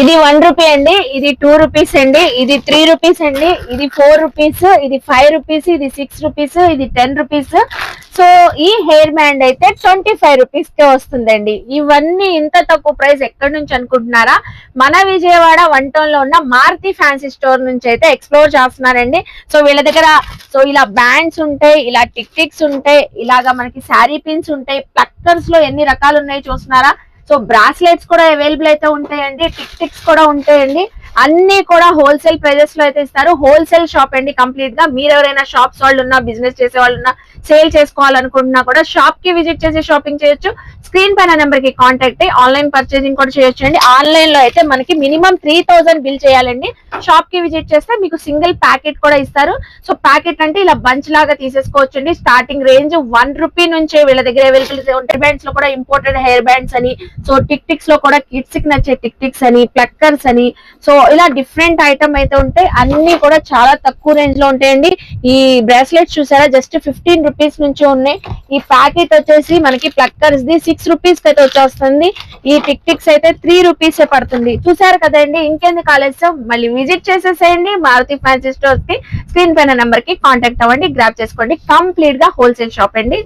ఇది one rupee అండి ఇది టూ రూపీస్ అండి ఇది త్రీ రూపీస్ అండి ఇది ఫోర్ రూపీస్ ఇది ఫైవ్ రూపీస్ ఇది సిక్స్ రూపీస్ ఇది టెన్ రూపీస్. సో ఈ హెయిర్ బ్యాండ్ అయితే ట్వంటీ ఫైవ్ రూపీస్ కే వస్తుందండి. ఇవన్నీ ఇంత తక్కువ ప్రైస్ ఎక్కడి నుంచి అనుకుంటున్నారా? మన విజయవాడ వన్ టౌన్లో ఉన్న మారుతి ఫ్యాన్సీ స్టోర్ నుంచి అయితే ఎక్స్ప్లోర్ చేస్తున్నారండి. సో వీళ్ళ దగ్గర సో ఇలా బ్యాండ్స్ ఉంటాయి ఇలా టిక్ టిక్స్ ఉంటాయి ఇలాగా మనకి శారీ పిన్స్ ఉంటాయి ప్లక్కర్స్లో ఎన్ని రకాలు ఉన్నాయి చూస్తున్నారా? సో బ్రాస్లెట్స్ కూడా అవైలబుల్ అయితే ఉంటాయండి టిక్ టిక్స్ కూడా ఉంటాయండి. అన్ని కూడా హోల్సేల్ ప్రైజెస్లో అయితే ఇస్తారు. హోల్సేల్ షాప్ అండి కంప్లీట్గా. మీరు ఎవరైనా షాప్స్ వాళ్ళు ఉన్నా బిజినెస్ చేసే వాళ్ళు ఉన్నా సేల్ చేసుకోవాలనుకుంటున్నా కూడా షాప్కి విజిట్ చేసి షాపింగ్ చేయొచ్చు. స్క్రీన్ పైన నెంబర్కి కాంటాక్ట్ అయ్యి ఆన్లైన్ పర్చేసింగ్ కూడా చేయొచ్చు అండి. ఆన్లైన్లో అయితే మనకి మినిమం త్రీ థౌసండ్ బిల్ చేయాలండి. షాప్కి విజిట్ చేస్తే మీకు సింగిల్ ప్యాకెట్ కూడా ఇస్తారు. సో ప్యాకెట్ అంటే ఇలా బంచ్ లాగా తీసేసుకోవచ్చు అండి. స్టార్టింగ్ రేంజ్ వన్ రూపీ నుంచి వీళ్ళ దగ్గర అవైలబుల్ ఉంటాయి. బ్యాండ్స్లో కూడా ఇంపోర్టెడ్ హెయిర్ బ్యాండ్స్ అని సో టిక్ టిక్స్లో కూడా కిడ్స్కి నచ్చే టిక్ టిక్స్ అని ప్లక్కర్స్ అని సో ఇలా డిఫరెంట్ ఐటమ్ అయితే ఉంటాయి అన్ని కూడా చాలా తక్కువ రేంజ్లో ఉంటాయండి. ఈ బ్రాస్లెట్స్ చూసారా? జస్ట్ ఫిఫ్టీన్ రూపీస్ నుంచి ఉన్నాయి. ఈ ప్యాకెట్ వచ్చేసి మనకి ప్లక్కర్స్ ది సిక్స్ రూపీస్ అయితే వచ్చేస్తుంది. ఈ టిక్ టిక్స్ అయితే త్రీ రూపీస్ పడుతుంది. చూసారు కదండి? ఇంకెందుకు ఆలస్యం? మళ్ళీ విజిట్ చేసేసేయండి. మారుతి ఫ్యాన్సీ స్టోర్స్కి స్క్రీన్ పైన నెంబర్కి కాంటాక్ట్ అవ్వండి. గ్రాప్ చేసుకోండి. కంప్లీట్గా హోల్సేల్ షాప్ అండి.